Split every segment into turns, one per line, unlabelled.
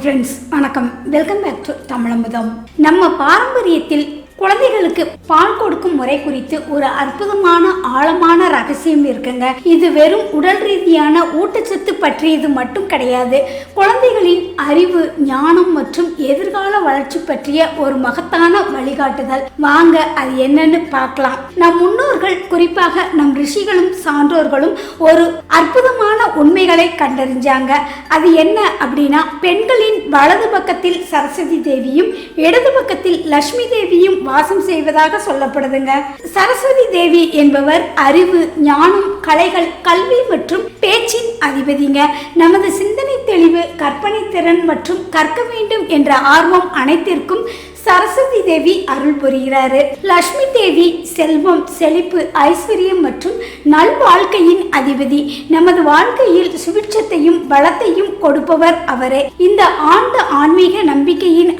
Hi friends வணக்கம். Welcome back to Tamilamudham. நம்ம பாரம்பரியத்தில் குழந்தைகளுக்கு பால் கொடுக்கும் முறை குறித்து ஒரு அற்புதமான ஆழமான ரகசியம் இருக்குங்க. இது வெறும் உடல் ரீதியான ஊட்டச்சத்து பற்றியது மட்டும் கிடையாது. குழந்தைகளின் அறிவு ஞானம் மற்றும் எதிர்கால வளர்ச்சி பற்றிய ஒரு மகத்தான வழிகாட்டுதல். வாங்க அது என்னன்னு பார்க்கலாம். நம் முன்னோர்கள் குறிப்பாக நம் ரிஷிகளும் சான்றோர்களும் ஒரு அற்புதமான உண்மைகளை கண்டறிஞ்சாங்க. அது என்ன அப்படின்னா பெண்களின் வலது பக்கத்தில் சரஸ்வதி தேவியும் இடது பக்கத்தில் லட்சுமி தேவியும் வாசம் செய்வதாக சொல்லப்படுதுங்க. சரஸ்வதி தேவி என்பவர் அறிவு ஞானம் கலைகள் கல்வி மற்றும் பேச்சின் அதிபதிங்க. நமது சிந்தனை தெளிவு கற்பனை திறன் மற்றும் கற்க வேண்டும் என்ற ஆர்வம் அனைத்திற்கும் சரஸ்வதி தேவி அருள் புரிகிறாரு. லட்சுமி தேவி செல்வம் செழிப்பு ஐஸ்வர்யம் மற்றும் நல்வாழ்க்கையின் அதிபதி. நமது வாழ்க்கையில் சுபிட்சத்தையும் பலத்தையும் கொடுப்பவர் அவரே. இந்த ஆண்டு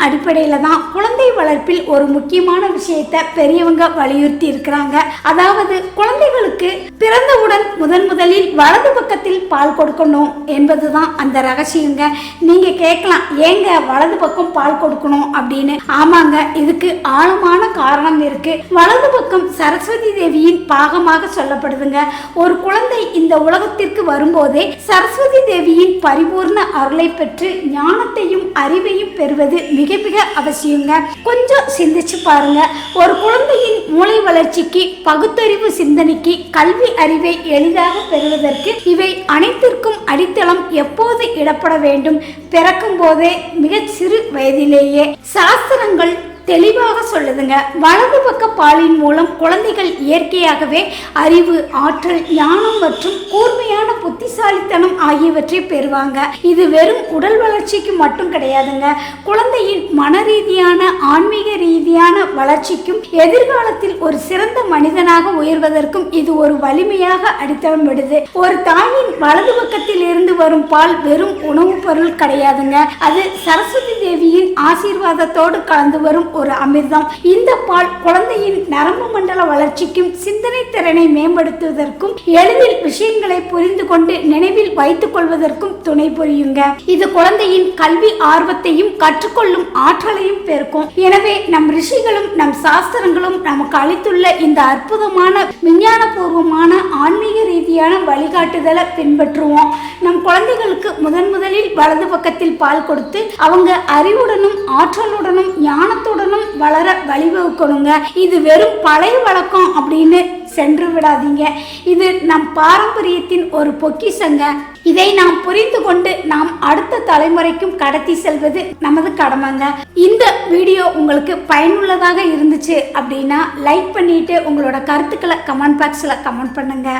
அடிப்படையில தான் குழந்தை வளர்ப்பில் ஒரு முக்கியமான விஷயத்தை பெரியவங்க வலியுறுத்தி இருக்கிறாங்க. அதாவது குழந்தைகளுக்கு பிறந்தவுடன் முதன் முதலில் வலது பக்கத்தில் பால் கொடுக்கணும் என்பதுதான் அந்த ரகசியங்க. நீங்க கேட்கலாம் ஏங்க வலது பக்கம் பால் கொடுக்கணும் அப்படின்னு? ஆமாங்க இதுக்கு ஆழமான காரணம் இருக்கு. வலது பக்கம் சரஸ்வதி தேவியின் பாகமாக சொல்லப்படுதுங்க. ஒரு குழந்தை இந்த உலகத்திற்கு வரும்போதே சரஸ்வதி தேவியின் பரிபூர்ண அருளை பெற்று ஞானத்தையும் அறிவையும் பெறுவது மிக மிக அவசியங்க கொஞ்சம் சிந்திச்சு பாருங்க. ஒரு குழந்தையின் மூளை வளர்ச்சிக்கு பகுத்தறிவு சிந்தனைக்கு கல்வி அறிவை எளிதாக பெறுவதற்கு இவை அனைத்திற்கும் அடித்தளம் எப்போது இடப்பட வேண்டும்? பிறக்கும் போதே மிக சிறு வயதிலேயே. சாஸ்திரங்கள் தெளிவாக சொல்லுதுங்க. வலது பக்க பாலின் மூலம் குழந்தைகள் இயற்கையாகவே அறிவு ஆற்றல் ஞானம் மற்றும் கூர்மையான புத்திசாலித்தனம் ஆகியவற்றை பெறுவாங்க. இது வெறும் உடல் வளர்ச்சிக்கு மட்டும் கிடையாதுங்க. குழந்தையின் மன ரீதியான ஆன்மீக ரீதியான வளர்ச்சிக்கும் எதிர்காலத்தில் ஒரு சிறந்த மனிதனாக உயர்வதற்கும் இது ஒரு வலிமையாக அடித்தளம் விடுது ஒரு தாயின் வலது பக்கத்தில் இருந்து வரும் பால் வெறும் உணவுப் பொருள் கிடையாதுங்க. அது சரஸ்வதி தேவியின் ஆசீர்வாதத்தோடு கலந்து வரும் ஒரு அமிர்தம். இந்த பால் குழந்தையின் நரம்பு மண்டல வளர்ச்சிக்கும் சிந்தனை திறனை மேம்படுத்துவதற்கும் எளிதில் விஷயங்களை புரிந்து கொண்டு நினைவில் வைத்துக் கொள்வதற்கும் துணை புரியுங்க. இது குழந்தையின் கல்வி ஆர்வத்தையும் கற்றுக்கொள்ளும் ஆற்றலையும் பெருக்கும். எனவே நம் ரிஷிகளும் நம் சாஸ்திரங்களும் நமக்கு அளித்துள்ள இந்த அற்புதமான விஞ்ஞானபூர்வமான ஆன்மீக ரீதியான வழிகாட்டுதலை பின்பற்றுவோம். நம் குழந்தைகளுக்கு முதன் முதலில் வலது பக்கத்தில் பால் கொடுத்து அவங்க அறிவுடனும் ஆற்றலுடனும் ஞானத்துடனும் வளர வழிவகுக்கணுங்க. இது வெறும் பழைய வழக்கம் அப்படின்னு சென்று விடாதீங்க. இது நம் பாரம்பரியத்தின் ஒரு பொக்கிஷங்க. இதை நாம் புரிந்து கொண்டு நாம் அடுத்த தலைமுறைக்கும் கடத்தி செல்வது நமது கடமைங்க. இந்த வீடியோ உங்களுக்கு பயனுள்ளதாக இருந்துச்சு அப்படின்னா லைக் பண்ணிட்டு உங்களோட கருத்துக்களை கமெண்ட் பாக்ஸில் கமெண்ட் பண்ணுங்க.